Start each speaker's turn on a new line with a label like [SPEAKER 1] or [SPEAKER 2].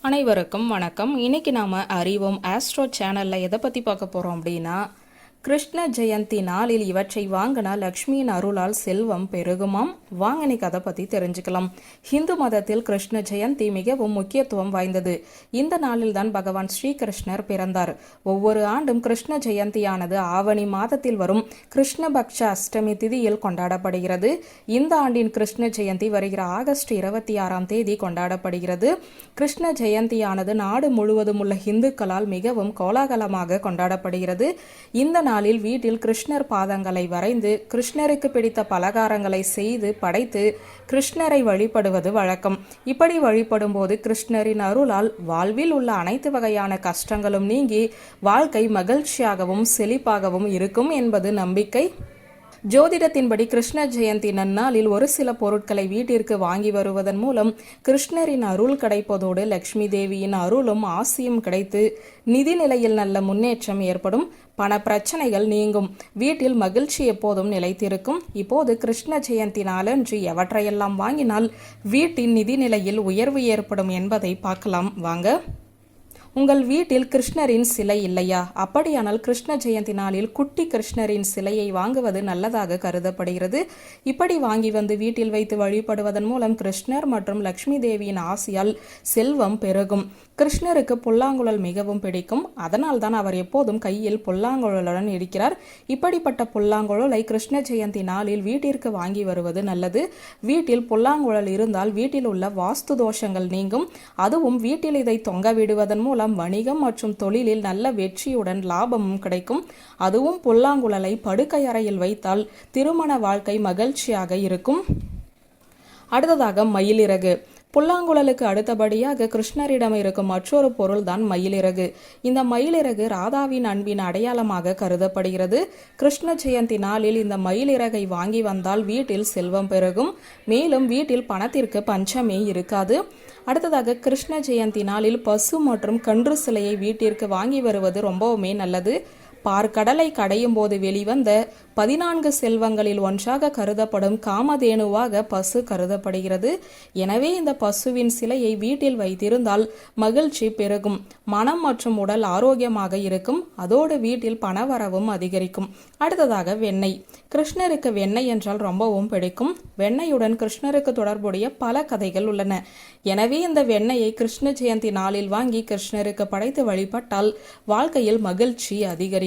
[SPEAKER 1] அனைவருக்கும் வணக்கம். இன்னைக்கு நாம அறிவோம் ஆஸ்ட்ரோ சேனல்ல எதை பத்தி பார்க்க போறோம் அப்படின்னா கிருஷ்ண ஜெயந்தி நாளில் இவற்றை வாங்கினா லக்ஷ்மியின் அருளால் செல்வம் பெருகுமாம். வாங்க இன்னைக்கு அதை தெரிஞ்சுக்கலாம். ஹிந்து மதத்தில் கிருஷ்ண ஜெயந்தி மிகவும் முக்கியத்துவம் வாய்ந்தது. இந்த நாளில் தான் பகவான் ஸ்ரீகிருஷ்ணர் பிறந்தார். ஒவ்வொரு ஆண்டும் கிருஷ்ண ஜெயந்தியானது ஆவணி மாதத்தில் வரும் கிருஷ்ணபக்ஷ அஷ்டமி திதியில் கொண்டாடப்படுகிறது. இந்த ஆண்டின் கிருஷ்ண ஜெயந்தி வருகிற ஆகஸ்ட் இருபத்தி ஆறாம் தேதி கொண்டாடப்படுகிறது. கிருஷ்ண ஜெயந்தியானது நாடு முழுவதும் உள்ள இந்துக்களால் மிகவும் கோலாகலமாக கொண்டாடப்படுகிறது. இந்த நாள் நாளில் வீட்டில் கிருஷ்ணர் பாதங்களை வரைந்து கிருஷ்ணருக்கு பிடித்த பலகாரங்களை செய்து படைத்து கிருஷ்ணரை வழிபடுவது வழக்கம். இப்படி வழிபடும் போது கிருஷ்ணரின் அருளால் வாழ்வில் உள்ள அனைத்து வகையான கஷ்டங்களும் நீங்கி வாழ்க்கை மகிழ்ச்சியாகவும் செழிப்பாகவும் இருக்கும் என்பது நம்பிக்கை. ஜோதிடத்தின்படி கிருஷ்ண ஜெயந்தி நன்னாளில் ஒரு சில பொருட்களை வீட்டிற்கு வாங்கி வருவதன் மூலம் கிருஷ்ணரின் அருள் கிடைப்பதோடு லக்ஷ்மி தேவியின் அருளும் ஆசியும் கிடைத்து நிதி நிலையில் நல்ல முன்னேற்றம் ஏற்படும். பண பிரச்சனைகள் நீங்கும். வீட்டில் மகிழ்ச்சி எப்போதும் நிலைத்திருக்கும். இப்போது கிருஷ்ண ஜெயந்தி நாளன்று எவற்றையெல்லாம் வாங்கினால் வீட்டின் நிதி நிலையில் உயர்வு ஏற்படும் என்பதை பார்க்கலாம். வாங்க. உங்கள் வீட்டில் கிருஷ்ணரின் சிலை இல்லையா? அப்படியானால் கிருஷ்ண ஜெயந்தி நாளில் குட்டி கிருஷ்ணரின் சிலையை வாங்குவது நல்லதாக கருதப்படுகிறது. இப்படி வாங்கி வந்து வீட்டில் வைத்து வழிபடுவதன் மூலம் கிருஷ்ணர் மற்றும் லக்ஷ்மி தேவியின் ஆசியால் செல்வம் பெருகும். கிருஷ்ணருக்கு புல்லாங்குழல் மிகவும் பிடிக்கும். அதனால் தான் அவர் எப்போதும் கையில் புல்லாங்குழலுடன் இருக்கிறார். இப்படிப்பட்ட புல்லாங்குழலை கிருஷ்ண ஜெயந்தி நாளில் வீட்டிற்கு வாங்கி வருவது நல்லது. வீட்டில் புல்லாங்குழல் இருந்தால் வீட்டில் உள்ள வாஸ்து தோஷங்கள் நீங்கும். அதுவும் வீட்டில் இதை தொங்க விடுவதன் மூலம் வணிகம் மற்றும் தொழிலில் நல்ல வெற்றியுடன் லாபமும் கிடைக்கும். அதுவும் புல்லாங்குழலை படுக்கை அறையில் வைத்தால் திருமண வாழ்க்கை மகிழ்ச்சியாக இருக்கும். அடுத்ததாக மயிலிறகு. புல்லாங்குழலுக்கு அடுத்தபடியாக கிருஷ்ணரிடம் இருக்கும் மற்றொரு பொருள்தான் மயிலிறகு. இந்த மயிலிறகு ராதாவின் அன்பின் அடையாளமாக கருதப்படுகிறது. கிருஷ்ண ஜெயந்தி நாளில் இந்த மயிலிறகை வாங்கி வந்தால் வீட்டில் செல்வம் பெருகும். மேலும் வீட்டில் பணத்திற்கு பஞ்சமே இருக்காது. அடுத்ததாக கிருஷ்ண ஜெயந்தி நாளில் பசு மற்றும் கன்று சிலையை வீட்டிற்கு வாங்கி வருவது ரொம்பவுமே நல்லது. பார்க்கடலை கடையும் போது வெளிவந்த பதினான்கு செல்வங்களில் ஒன்றாக கருதப்படும் காமதேனுவாக பசு கருதப்படுகிறது. எனவே இந்த பசுவின் சிலையை வீட்டில் வைத்திருந்தால் மகிழ்ச்சி பெருகும். மனம் மற்றும் உடல் ஆரோக்கியமாக இருக்கும். அதோடு வீட்டில் பணவரவும் அதிகரிக்கும். அடுத்ததாக வெண்ணெய். கிருஷ்ணருக்கு வெண்ணெய் என்றால் ரொம்பவும் பிடிக்கும். வெண்ணெயுடன் கிருஷ்ணருக்கு தொடர்புடைய பல கதைகள் உள்ளன. எனவே இந்த வெண்ணெயை கிருஷ்ண ஜெயந்தி நாளில் வாங்கி கிருஷ்ணருக்கு படைத்து வழிபட்டால் வாழ்க்கையில் மகிழ்ச்சி அதிகரிக்கும்.